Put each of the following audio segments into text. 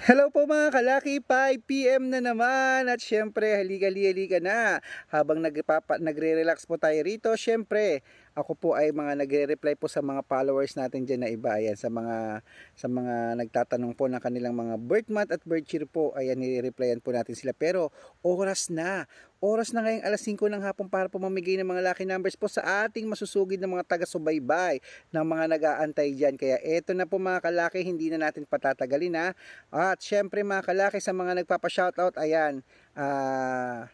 Hello po mga kalaki, 5pm na naman at syempre halika-halika na. Habang nagpapa, nagre-relax po tayo rito syempre ako po ay mga nagre-reply po sa mga followers natin dyan na iba. Ayan sa mga sa mga nagtatanong po ng kanilang mga birth month at birth year po ayan nire-replyan po natin sila. Pero oras na. Oras na ngayong alas 5 ng hapon para po mamigay ng mga lucky numbers po sa ating masusugid ng mga taga-subaybay ng mga nag-aantay dyan. Kaya eto na po mga kalaki hindi na natin patatagalin ha? At syempre mga kalaki sa mga nagpapa-shoutout, ayan, ah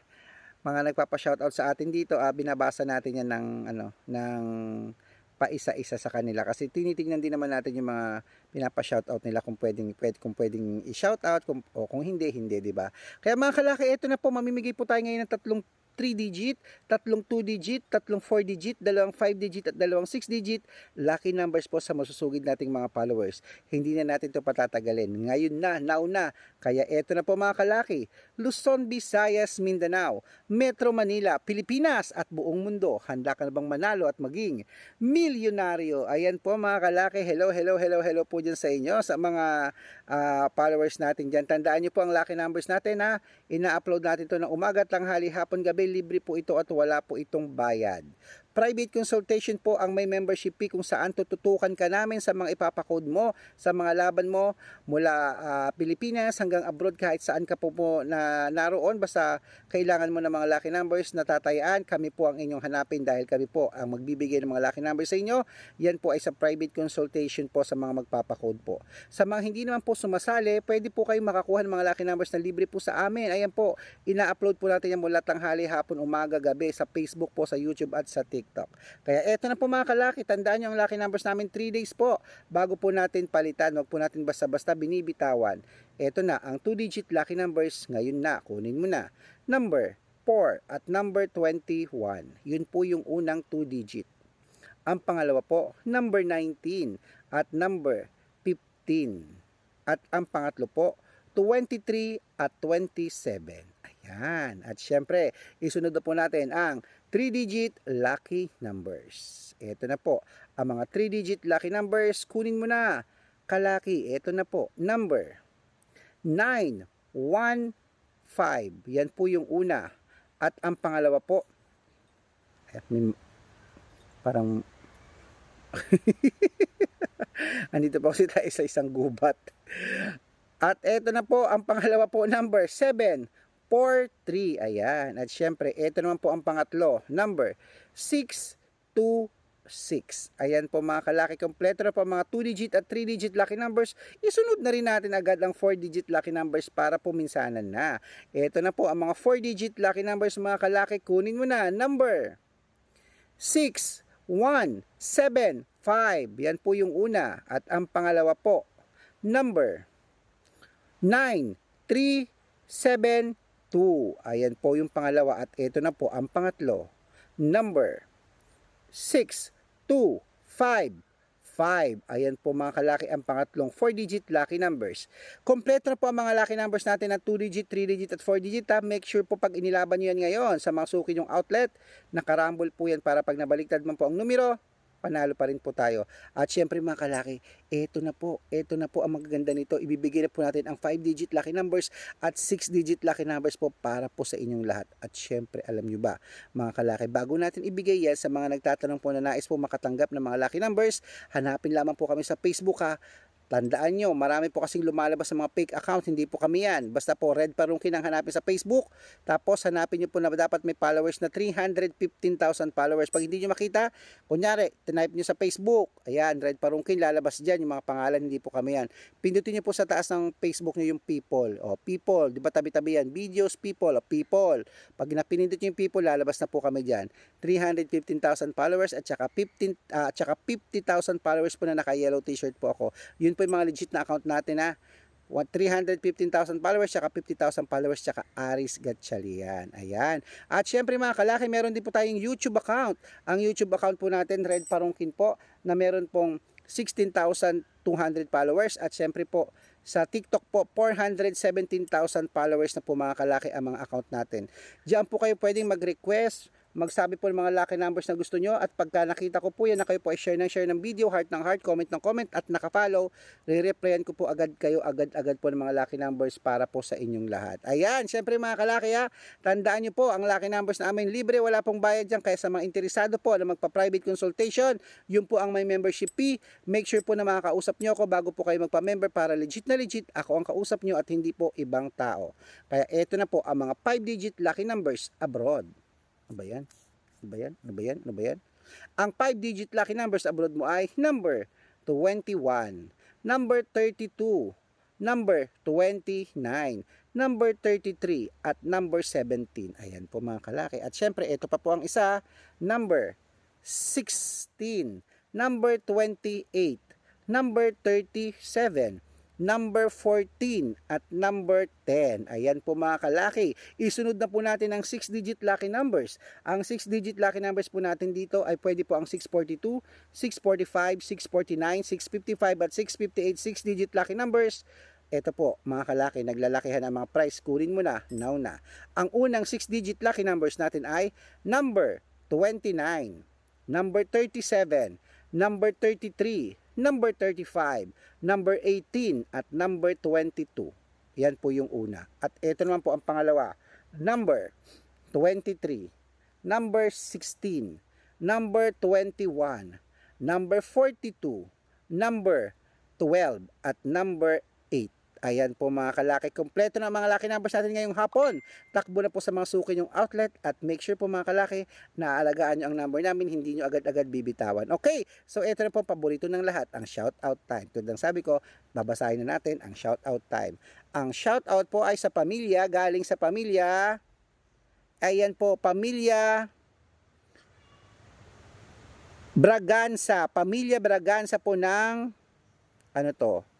mga nagpapa-shoutout sa atin dito, ah, binabasa natin yan ng ano, ng paisa-isa sa kanila kasi tinitingnan din naman natin yung mga pinapa-shoutout nila kung pwedeng pwede, kung pwedeng i-shoutout kung o kung hindi hindi, 'di ba? Kaya mga kalaki, ito na po mamimigay po tayo ngayon ng tatlong 3 digit, tatlong 2 digit, tatlong 4 digit, dalawang 5 digit at dalawang 6 digit lucky numbers po sa masusugid nating mga followers. Hindi na natin to patatagalin. Ngayon na, nauna. Kaya eto na po mga kalaki. Luzon, Visayas, Mindanao, Metro Manila, Pilipinas at buong mundo. Handa ka na bang manalo at maging milyonaryo? Ayan po mga kalaki. Hello, hello, hello, hello po dyan sa inyo. Sa mga ah, followers natin dyan. Tandaan nyo po ang lucky numbers natin ha. Ina-upload natin to ng umaga, tanghali, hapon, gabi. Libre po ito at wala po itong bayad. Private consultation po ang may membership fee kung saan tututukan ka namin sa mga ipapakode mo, sa mga laban mo mula ah, Pilipinas hanggang abroad kahit saan ka po, po na naroon. Basta kailangan mo ng mga lucky numbers na tatayaan. Kami po ang inyong hanapin dahil kami po ang magbibigay ng mga lucky numbers sa inyo. Yan po ay sa private consultation po sa mga magpapakode po. Sa mga hindi naman po sumasali, pwede po kayo makakuha ng mga lucky numbers na libre po sa amin. Ayan po, ina-upload po natin yan mula tanghali, hapon, umaga, gabi sa Facebook po, sa YouTube at sa TikTok. Kaya eto na po mga kalaki, tandaan nyo ang lucky numbers namin 3 days po bago po natin palitan. Huwag po natin basta-basta binibitawan. Eto na, ang 2-digit lucky numbers ngayon na, kunin mo na. Number 4 at number 21. Yun po yung unang 2-digit. Ang pangalawa po, number 19 at number 15. At ang pangatlo po, 23 at 27. Ayan. At syempre, isunod na po natin ang 3-digit lucky numbers. Ito na po. Ang mga 3-digit lucky numbers, kunin mo na. Kalaki, ito na po. Number 9, 1, 5. Yan po yung una. At ang pangalawa po, may, parang andito po kasi tayo sa isang gubat. At eto na po, ang pangalawa po, number 7, 4, 3. Ayan. At syempre, ito naman po ang pangatlo, number 6, 2, 6. Ayan po mga kalaki, kompleto na po mga 2-digit at 3-digit lucky numbers. Isunod na rin natin agad ang 4-digit lucky numbers para puminsanan na. Ito na po ang mga 4-digit lucky numbers mga kalaki. Kunin mo na. Number 6, 1, 7, 5. Yan po yung una. At ang pangalawa po, number 9, 3, 7, 2. Ayan po yung pangalawa. At ito na po ang pangatlo. Number 6, 2, 5, 5. Ayan po mga kalaki ang pangatlong 4-digit lucky numbers. Kompleto na po ang mga lucky numbers natin na 2-digit, 3-digit at 4-digit. Ha? Make sure po pag inilaban nyo yan ngayon sa mga suki yung outlet, nakarambol po yan para pag nabaliktad man po ang numero, panalo pa rin po tayo. At syempre mga kalaki, eto na po, eto na po ang magaganda nito. Ibibigay na po natin ang 5-digit lucky numbers at 6-digit lucky numbers po para po sa inyong lahat. At syempre, alam nyo ba, mga kalaki, bago natin ibigay yan sa mga nagtatanong po na nais po makatanggap ng mga lucky numbers, hanapin lamang po kami sa Facebook ha. Tandaan nyo, marami po kasing lumalabas sa mga fake account, hindi po kami yan. Basta po, Red Parungkin ang hanapin sa Facebook. Tapos hanapin nyo po na dapat may followers na 315,000 followers. Pag hindi nyo makita, kunyari, tinype nyo sa Facebook. Ayan, Red Parungkin, lalabas dyan yung mga pangalan, hindi po kami yan. Pindutin nyo po sa taas ng Facebook nyo yung people. O, people, di ba tabi-tabi yan? Videos, people, o, people. Pag napinindot nyo yung people, lalabas na po kami dyan. 315,000 followers at saka 15 ah, at saka 50,000 followers po na naka-yellow t-shirt po ako. Yun po yung mga legit na account natin ha. What, 315,000 followers, tsaka 50,000 followers, tsaka Aris Gatchalian. Ayan. At syempre mga kalaki, meron din po tayong YouTube account. Ang YouTube account po natin, Red Parungkin po, na meron pong 16,200 followers. At syempre po, sa TikTok po, 417,000 followers na po mga kalaki ang mga account natin. Diyan po kayo pwedeng mag-request, magsabi po ng mga lucky numbers na gusto nyo at pagka nakita ko po yan na kayo po ay share ng share ng video, heart ng heart, comment ng comment at nakafollow, re-replyan ko po agad kayo agad-agad po ng mga lucky numbers para po sa inyong lahat. Ayan, syempre mga kalaki ha, tandaan nyo po ang lucky numbers namin libre, wala pong bayad dyan kaya sa mga interesado po na magpa-private consultation, yun po ang may membership fee. Make sure po na makakausap nyo ako bago po kayo magpa-member para legit na legit ako ang kausap nyo at hindi po ibang tao. Kaya eto na po ang mga 5-digit lucky numbers abroad. Ano ba yan? Ano ba yan? Ano ba yan? Ano ba yan? Ang 5-digit lucky numbers abroad mo ay number 21, number 32, number 29, number 33, at number 17. Ayan po mga kalaki. At syempre, ito pa po ang isa, number 16, number 28, number 37, number 14 at number 10. Ayan po mga kalaki. Isunod na po natin ang 6-digit lucky numbers. Ang 6-digit lucky numbers po natin dito ay pwede po ang 642, 645, 649, 655 at 658 6-digit lucky numbers. Ito po, mga kalaki, naglalakihan ang mga price. Kunin mo na, now na. Ang unang 6-digit lucky numbers natin ay number 29, number 37, number 33, number 35, number 18, at number 22. Yan po yung una. At ito naman po ang pangalawa. Number 23, number 16, number 21, number 42, number 12, at number 8. Ayan po mga kalaki. Kompleto na mga laki numbers natin ngayong hapon. Takbo na po sa mga suki yung outlet at make sure po mga kalaki na alagaan nyo ang number namin, hindi nyo agad-agad bibitawan. Okay, so ito na po paborito ng lahat, ang shout out time. Tulad ng sabi ko, babasahin na natin ang shout out time. Ang shout out po ay sa pamilya, galing sa pamilya, ayan po, pamilya Braganza, pamilya Braganza po ng ano to?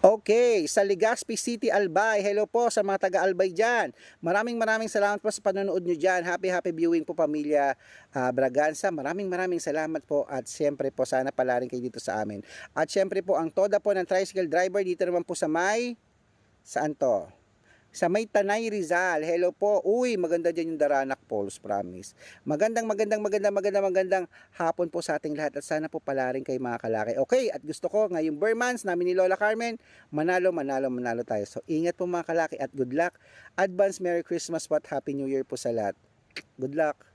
Okay, sa Legazpi City, Albay. Hello po sa mga taga-Albay dyan. Maraming maraming salamat po sa panonood nyo dyan. Happy, happy viewing po pamilya ah, Braganza. Maraming maraming salamat po at siyempre po sana pala rin kayo dito sa amin. At siyempre po ang toda po ng tricycle driver dito naman po sa may, saan to? Sa may Tanay Rizal. Hello po. Uy, maganda dyan yung Daranak Falls, promise. Magandang, magandang, magandang, magandang, magandang hapon po sa ating lahat at sana po pala rin kay mga kalaki. Okay, at gusto ko ngayong Burmans namin ni Lola Carmen, manalo, manalo, manalo tayo. So, ingat po mga kalaki at good luck. Advance Merry Christmas at Happy New Year po sa lahat. Good luck.